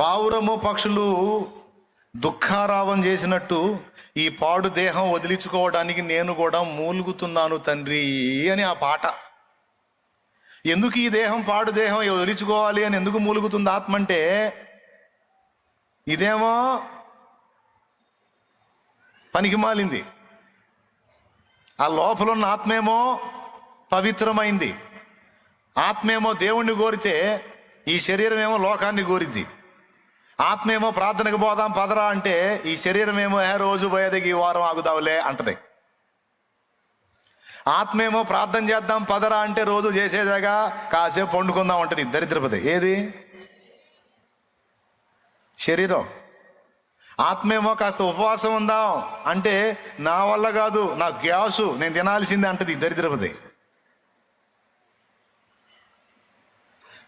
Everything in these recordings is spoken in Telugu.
పావురము పక్షులు దుఃఖారావం చేసినట్టు ఈ పాడు దేహం వదిలించుకోవడానికి నేను కూడా మూలుగుతున్నాను తండ్రి అని ఆ పాట. ఎందుకు ఈ దేహం పాడు దేహం వదిలించుకోవాలి అని ఎందుకు మూలుగుతుంది ఆత్మ అంటే ఇదేమో పనికి మాలింది. ఆ లోపల ఉన్న ఆత్మేమో పవిత్రమైంది. ఆత్మేమో దేవుణ్ణి కోరితే ఈ శరీరం ఏమో లోకాన్ని కోరిద్ది. ఆత్మేమో ప్రార్థనకు పోదాం పదరా అంటే ఈ శరీరం ఏమో ఏ రోజు పోయేదికి ఈ వారం ఆగుదావులే అంటది. ఆత్మేమో ప్రార్థన చేద్దాం పదరా అంటే రోజు చేసేదాగా కాసేపు వండుకుందాం అంటది దరిద్రపతి. ఏది? శరీరం. ఆత్మేమో కాస్త ఉపవాసం ఉందాం అంటే నా వల్ల కాదు నా గ్యాసు నేను తినాల్సిందే అంటది దరిద్రపతి.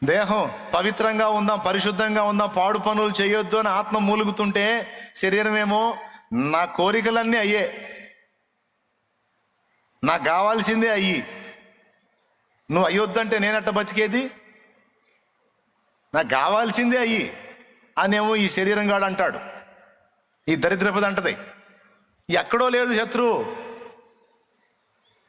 దేహం పవిత్రంగా ఉందాం పరిశుద్ధంగా ఉందాం పాడు పనులు చేయొద్దు అని ఆత్మ మూలుగుతుంటే శరీరం ఏమో నా కోరికలన్నీ అయ్యే. నాకు కావాల్సిందే అయ్యి. నువ్వు అయ్యొద్దంటే నేనట్ట బతికేది? నాకు కావాల్సిందే అయ్యి. అనేమో ఈ శరీరం గాడు అంటాడు. ఈ దరిద్రపది అంటది. ఎక్కడో లేదు శత్రువు.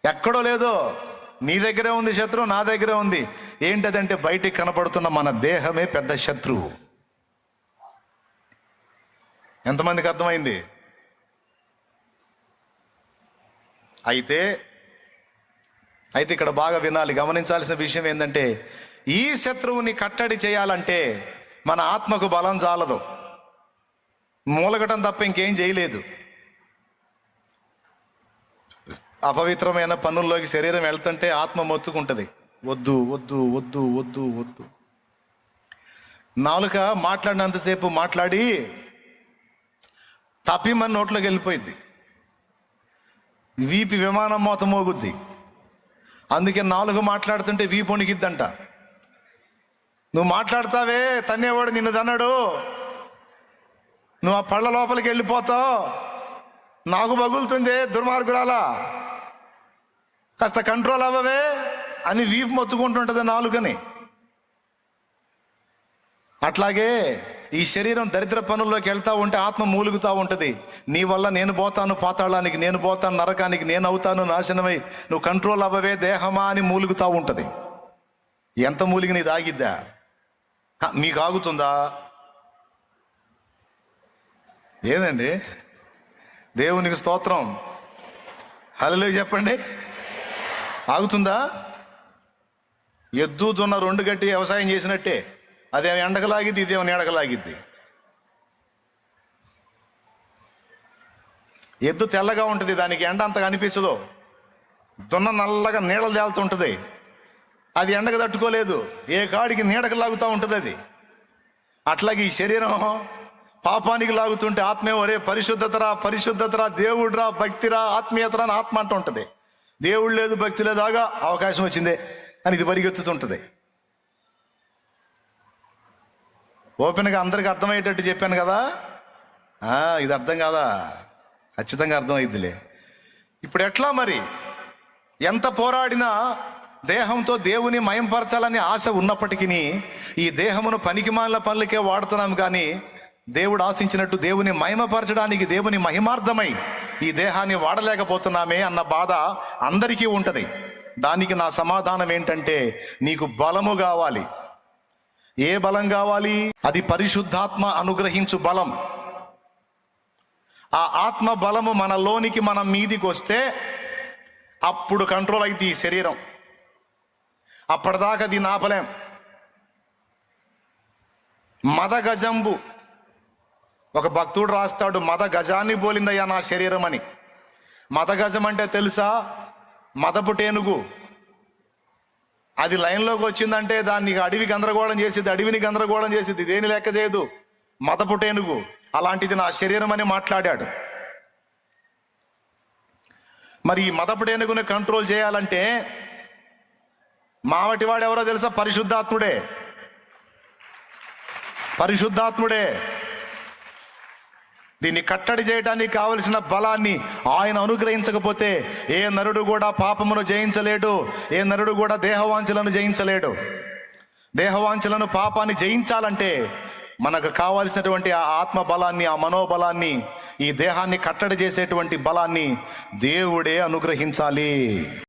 ఎక్కడో లేదో నీ దగ్గరే ఉంది శత్రువు నా దగ్గరే ఉంది. ఏంటదంటే బయటికి కనపడుతున్న మన దేహమే పెద్ద శత్రువు ఎంతమందికి అర్థమైంది? అయితే అయితే ఇక్కడ బాగా వినాలి. గమనించాల్సిన విషయం ఏంటంటే ఈ శత్రువుని కట్టడి చేయాలంటే మన ఆత్మకు బలం చాలదు మూలగటం తప్ప ఇంకేం చేయలేదు. అపవిత్రమైన పనుల్లోకి శరీరం వెళ్తుంటే ఆత్మ మొత్తుకుంటుంది. వద్దు వద్దు వద్దు వద్దు వద్దు. నాలుక మాట్లాడినంతసేపు మాట్లాడి తప్పిమని నోట్లోకి వెళ్ళిపోయింది వీపి విమానం మోత మోగుద్ది. అందుకే నాలుగు మాట్లాడుతుంటే వీపు వణికిద్దంట. నువ్వు మాట్లాడతావే తన్నేవాడు నిన్ను తన్నాడు. నువ్వు ఆ పళ్ళ లోపలికి వెళ్ళిపోతావు. నాకు బగులుతుంది దుర్మార్గురాలా? కాస్త కంట్రోల్ అవ్వవే అని వీపు మొత్తుకుంటుంటుంది నాలుగని అట్లాగే ఈ శరీరం దరిద్ర పనుల్లోకి వెళ్తా ఉంటే ఆత్మ మూలుగుతూ ఉంటుంది. నీ వల్ల నేను పోతాను పాతాళానికి నేను పోతాను నరకానికి నేను అవుతాను నాశనమై నువ్వు కంట్రోల్ అవ్వవే దేహమా అని మూలుగుతూ ఉంటుంది. ఎంత మూలిగి నీ దాగిద్దా మీకు ఆగుతుందా? ఏదండి? దేవునికి స్తోత్రం. హలో చెప్పండి. ఆగుతుందా? ఎద్దు దున్న రెండు గట్టి వ్యవసాయం చేసినట్టే. అదేమో ఎండకలాగిద్ది ఇదేమో నీడకలాగిద్ది. ఎద్దు తెల్లగా ఉంటుంది దానికి ఎండ అంతగా అనిపించదు. దున్న నల్లగా నీడలు తేలుతుంటుంది. అది ఎండకు తట్టుకోలేదు. ఏ కాడికి నీడకు లాగుతూ ఉంటుంది అది. అట్లాగే ఈ శరీరం పాపానికి లాగుతుంటే ఆత్మే ఒరే పరిశుద్ధతరా పరిశుద్ధతరా దేవుడ్రా భక్తిరా ఆత్మీయతరా అని ఆత్మ అంటూ ఉంటుంది దేవుడు లేదు భక్తి లేదాగా అవకాశం వచ్చిందే అని ఇది పరిగెత్తుతుంటుంది. ఓపెన్గా అందరికి అర్థమయ్యేటట్టు చెప్పాను కదా? ఇది అర్థం కాదా? ఖచ్చితంగా అర్థమైద్దిలే. ఇప్పుడు ఎట్లా మరి? ఎంత పోరాడినా దేహంతో దేవుని మయంపరచాలని ఆశ ఉన్నప్పటికీ ఈ దేహమును పనికిమాల పనులకే వాడుతున్నాం కానీ దేవుడు ఆశించినట్టు దేవుని మహిమపరచడానికి దేవుని మహిమార్థమై ఈ దేహాన్ని వాడలేకపోతున్నామే అన్న బాధ అందరికీ ఉంటుంది. దానికి నా సమాధానం ఏంటంటే నీకు బలము కావాలి. ఏ బలం కావాలి? అది పరిశుద్ధాత్మ అనుగ్రహించు బలం. ఆ ఆత్మ బలము మనలోనికి మనం మీదికి వస్తే అప్పుడు కంట్రోల్ అయితే ఈ శరీరం. అప్పటిదాకా దీన్ని ఆపలేం మద గజంబు ఒక భక్తుడు రాస్తాడు మద గజాన్ని బోలిందయ్యా నా శరీరం అని. మద గజం అంటే తెలుసా? మదపు టేనుగు. అది లైన్లోకి వచ్చిందంటే దాన్ని అడవి గందరగోళం చేసింది అడవిని గందరగోళం చేసింది దేని లెక్క చేయదు? మదపు టేనుగు. అలాంటిది నా శరీరం అని మాట్లాడాడు. మరి ఈ మదపు టేనుగుని కంట్రోల్ చేయాలంటే మావటివాడు ఎవరో తెలుసా? పరిశుద్ధాత్ముడే. పరిశుద్ధాత్ముడే. దీన్ని కట్టడి చేయడానికి కావలసిన బలాన్ని ఆయన అనుగ్రహించకపోతే ఏ నరుడు కూడా పాపమును జయించలేడు ఏ నరుడు కూడా దేహవాంఛలను జయించలేడు. దేహవాంఛలను పాపాన్ని జయించాలంటే మనకు కావాల్సినటువంటి ఆ ఆత్మ బలాన్ని ఆ మనోబలాన్ని ఈ దేహాన్ని కట్టడి చేసేటువంటి బలాన్ని దేవుడే అనుగ్రహించాలి.